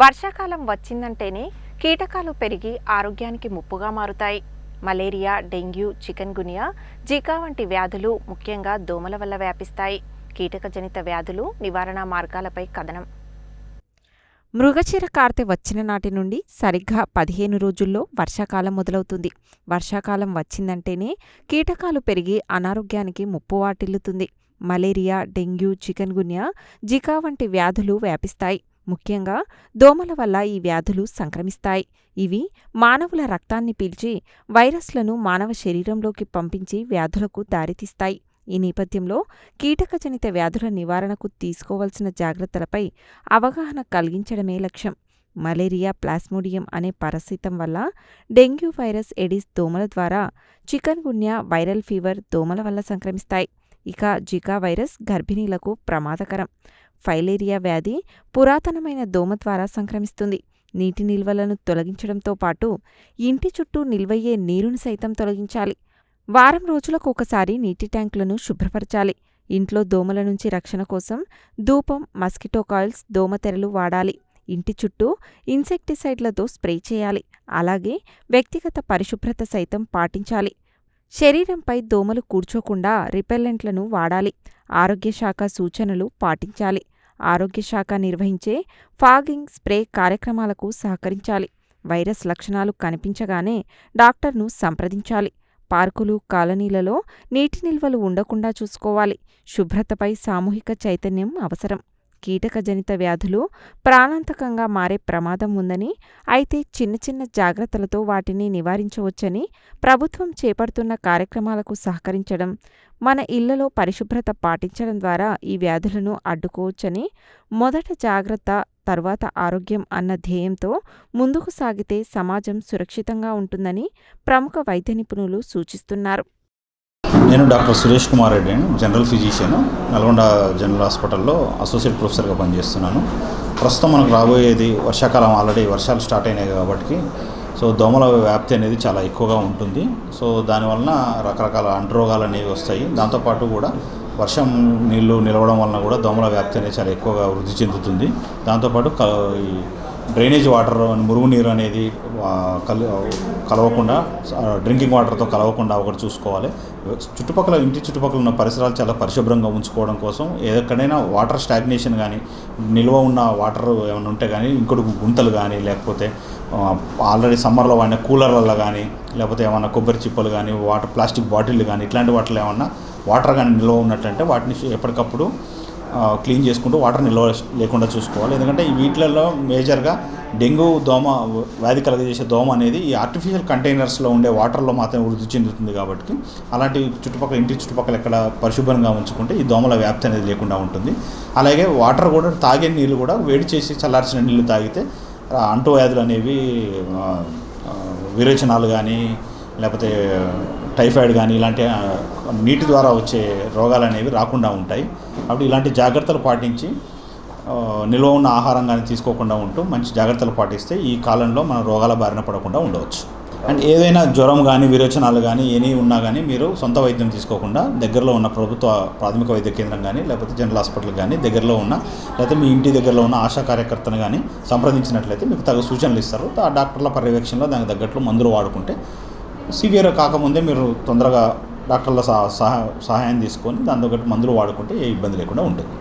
వర్షాకాలం వచ్చిందంటేనే కీటకాలు పెరిగి ఆరోగ్యానికి ముప్పుగా మారుతాయి. Malaria dengue chikungunya Zika వంటి వ్యాధులు ముఖ్యంగా దోమల వల్ల వ్యాపిస్తాయి. కీటకజనిత వ్యాధులు నివారణ మార్గాలపై కథనం. మృగచీర కార్తె వచ్చిన నాటి నుండి సరిగ్గా పదిహేను రోజుల్లో వర్షాకాలం మొదలవుతుంది. వర్షాకాలం వచ్చిందంటేనే కీటకాలు పెరిగి అనారోగ్యానికి ముప్పు వాటిల్లుతుంది. Malaria dengue chikungunya Zika వంటి వ్యాధులు వ్యాపిస్తాయి. ముఖ్యంగా దోమల వల్ల ఈ వ్యాధులు సంక్రమిస్తాయి. ఇవి మానవుల రక్తాన్ని పీల్చి వైరస్లను మానవ శరీరంలోకి పంపించి వ్యాధులకు దారితీస్తాయి. ఈ నేపథ్యంలో కీటకజనిత వ్యాధుల నివారణకు తీసుకోవాల్సిన జాగ్రత్తలపై అవగాహన కలిగించడమే లక్ష్యం. మలేరియా ప్లాస్మోడియం అనే పరసితం వల్ల డెంగ్యూ వైరస్ ఎడిస్ దోమల ద్వారా చికన్ గున్యా వైరల్ ఫీవర్ దోమల వల్ల సంక్రమిస్తాయి. ఇక జికా వైరస్ గర్భిణీలకు ప్రమాదకరం. ఫైలేరియా వ్యాధి పురాతనమైన దోమ ద్వారా సంక్రమిస్తుంది. నీటి నిల్వలను తొలగించడంతో పాటు ఇంటి చుట్టూ నిల్వయ్యే నీరును సైతం తొలగించాలి. వారం రోజులకు ఒకసారి నీటి ట్యాంకులను శుభ్రపరచాలి. ఇంట్లో దోమల నుంచి రక్షణ కోసం ధూపం మస్కిటో కాయిల్స్ దోమతెరలు వాడాలి. ఇంటి చుట్టూ ఇన్సెక్టిసైడ్లతో స్ప్రే చేయాలి. అలాగే వ్యక్తిగత పరిశుభ్రత సైతం పాటించాలి. శరీరంపై దోమలు కూర్చోకుండా రిపెల్లెంట్లను వాడాలి. ఆరోగ్యశాఖ సూచనలు పాటించాలి. ఆరోగ్యశాఖ నిర్వహించే ఫాగింగ్ స్ప్రే కార్యక్రమాలకు సహకరించాలి. వైరస్ లక్షణాలు కనిపించగానే డాక్టర్ను సంప్రదించాలి. పార్కులు కాలనీలలో నీటి నిల్వలు ఉండకుండా చూసుకోవాలి. శుభ్రతపై సామూహిక చైతన్యం అవసరం. కీటకజనిత వ్యాధులు ప్రాణాంతకంగా మారే ప్రమాదం ఉందని అయితే చిన్న చిన్న జాగ్రత్తలతో వాటిని నివారించవచ్చని ప్రభుత్వం చేపడుతున్న కార్యక్రమాలకు సహకరించడం మన ఇళ్ళలో పరిశుభ్రత పాటించడం ద్వారా ఈ వ్యాధులను అడ్డుకోవచ్చని మొదట జాగ్రత్త తర్వాత ఆరోగ్యం అన్న ధ్యేయంతో ముందుకు సాగితే సమాజం సురక్షితంగా ఉంటుందని ప్రముఖ వైద్య నిపుణులు సూచిస్తున్నారు. నేను doctor Suresh Kumar Reddy general physician Nalgonda general హాస్పిటల్లో అసోసియేట్ ప్రొఫెసర్గా పనిచేస్తున్నాను. ప్రస్తుతం మనకు రాబోయేది వర్షాకాలం ఆల్రెడీ వర్షాలు స్టార్ట్ అయినాయి కాబట్టి సో దోమల వ్యాప్తి అనేది చాలా ఎక్కువగా ఉంటుంది. సో దానివలన రకరకాల అంటురోగాలు అనేవి వస్తాయి. దాంతోపాటు కూడా వర్షం నీళ్ళు నిలవడం వలన కూడా దోమల వ్యాప్తి అనేది చాలా ఎక్కువగా వృద్ధి చెందుతుంది. దాంతోపాటు క ఈ డ్రైనేజ్ వాటర్ మురుగునీరు అనేది కల్ కలవకుండా డ్రింకింగ్ వాటర్తో కలవకుండా ఒకటి చూసుకోవాలి. చుట్టుపక్కల ఇంటి చుట్టుపక్కల ఉన్న పరిసరాలు చాలా పరిశుభ్రంగా ఉంచుకోవడం కోసం ఎక్కడైనా వాటర్ స్టాగ్నేషన్ కానీ నిల్వ ఉన్న వాటర్ ఏమైనా ఉంటే కానీ ఇంకొక గుంతలు కానీ లేకపోతే ఆల్రెడీ సమ్మర్లో వాడిన కూలర్లలో కానీ లేకపోతే ఏమైనా కొబ్బరి చిప్పలు కానీ వాటర్ ప్లాస్టిక్ బాటిల్ కానీ ఇట్లాంటి వాటిలో ఏమన్నా వాటర్ కానీ నిల్వ ఉన్నట్లంటే వాటిని ఎప్పటికప్పుడు క్లీన్ చేసుకుంటూ వాటర్ నిల్వ లేకుండా చూసుకోవాలి. ఎందుకంటే ఈ వీటిలలో మేజర్గా డెంగ్యూ దోమ వ్యాధి కలగజేసే దోమ అనేది ఈ ఆర్టిఫిషియల్ కంటైనర్స్లో ఉండే వాటర్లో మాత్రమే వృద్ధి చెందుతుంది కాబట్టి అలాంటి చుట్టుపక్కల ఇంటి చుట్టుపక్కల ఎక్కడ పరిశుభ్రంగా ఉంచుకుంటే ఈ దోమల వ్యాప్తి అనేది లేకుండా ఉంటుంది. అలాగే వాటర్ కూడా తాగే నీళ్ళు కూడా వేడి చేసి చల్లార్చిన నీళ్ళు తాగితే అంటువ్యాధులు అనేవి విరేచనాలు కానీ లేకపోతే టైఫాయిడ్ కానీ ఇలాంటి నీటి ద్వారా వచ్చే రోగాలు అనేవి రాకుండా ఉంటాయి. అప్పుడు ఇలాంటి జాగ్రత్తలు పాటించి నిల్వ ఉన్న ఆహారం కానీ తీసుకోకుండా ఉంటూ మంచి జాగ్రత్తలు పాటిస్తే ఈ కాలంలో మన రోగాల బారిన పడకుండా ఉండవచ్చు. అండ్ ఏదైనా జ్వరం కానీ విరోచనాలు కానీ ఏమీ ఉన్నా కానీ మీరు సొంత వైద్యం తీసుకోకుండా దగ్గరలో ఉన్న ప్రభుత్వ ప్రాథమిక వైద్య కేంద్రం కానీ లేకపోతే జనరల్ హాస్పిటల్ కానీ దగ్గరలో ఉన్న లేకపోతే మీ ఇంటి దగ్గరలో ఉన్న ఆశా కార్యకర్తను కానీ సంప్రదించినట్లయితే మీకు తగు సూచనలు ఇస్తారు. ఆ డాక్టర్ల పర్యవేక్షణలో దానికి తగ్గట్లు మందులు వాడుకుంటే సివియర్ కాకముందే మీరు తొందరగా డాక్టర్ల సహా సహాయం తీసుకొని దాంతో తగ్గట్టు మందులు వాడుకుంటే ఏ ఇబ్బంది లేకుండా ఉంటుంది.